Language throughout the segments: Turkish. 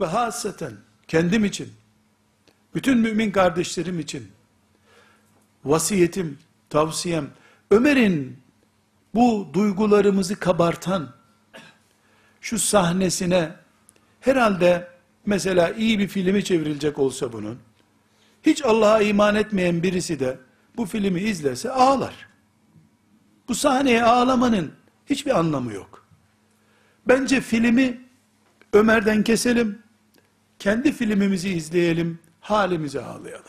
ve hasaten kendim için, bütün mümin kardeşlerim için, vasiyetim, tavsiyem, Ömer'in bu duygularımızı kabartan, şu sahnesine, herhalde mesela iyi bir filmi çevrilecek olsa bunun, hiç Allah'a iman etmeyen birisi de, bu filmi izlese ağlar. Bu sahneye ağlamanın hiçbir anlamı yok. Bence filmi Ömer'den keselim, kendi filmimizi izleyelim, halimize ağlayalım.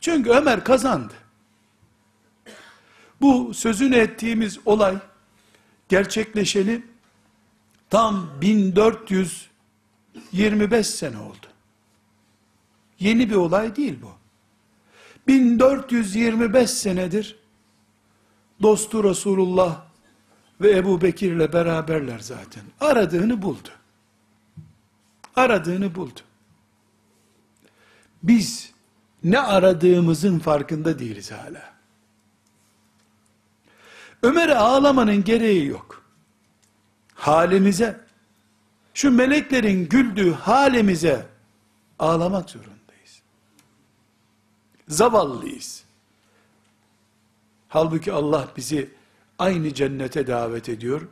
Çünkü Ömer kazandı. Bu sözünü ettiğimiz olay gerçekleşeni tam 1425 sene oldu. Yeni bir olay değil bu. 1425 senedir dostu Resulullah ve Ebu Bekir'le beraberler zaten. Aradığını buldu. Aradığını buldu. Biz ne aradığımızın farkında değiliz hala. Ömer'e ağlamanın gereği yok. Halimize, şu meleklerin güldüğü halimize ağlamak zorundayız. Zavallıyız. Halbuki Allah bizi aynı cennete davet ediyor,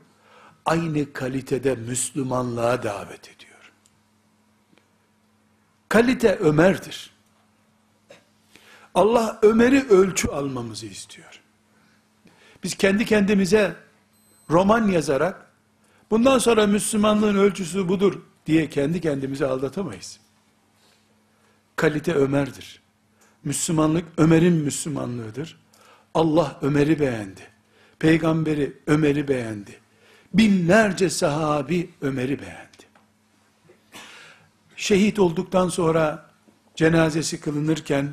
aynı kalitede Müslümanlığa davet ediyor. Kalite Ömer'dir. Allah Ömer'i ölçü almamızı istiyor. Biz kendi kendimize roman yazarak, bundan sonra Müslümanlığın ölçüsü budur diye kendi kendimizi aldatamayız. Kalite Ömer'dir. Müslümanlık Ömer'in Müslümanlığıdır. Allah Ömer'i beğendi. Peygamberi Ömer'i beğendi. Binlerce sahabi Ömer'i beğendi. Şehit olduktan sonra cenazesi kılınırken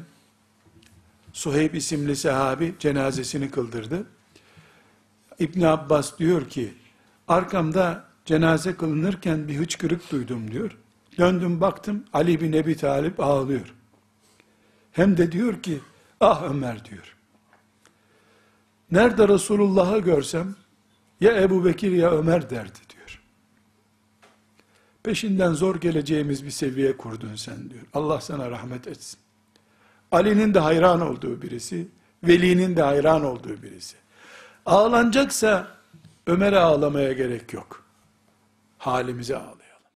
Suheyb isimli sahabi cenazesini kıldırdı. İbn Abbas diyor ki arkamda cenaze kılınırken bir hıçkırık duydum diyor. Döndüm baktım Ali bin Ebi Talip ağlıyor. Hem de diyor ki ah Ömer diyor. Nerede Resulullah'ı görsem ya Ebu Bekir ya Ömer derdi. Peşinden zor geleceğimiz bir seviye kurdun sen diyor. Allah sana rahmet etsin. Ali'nin de hayran olduğu birisi, Veli'nin de hayran olduğu birisi. Ağlanacaksa Ömer'e ağlamaya gerek yok. Halimize ağlayalım.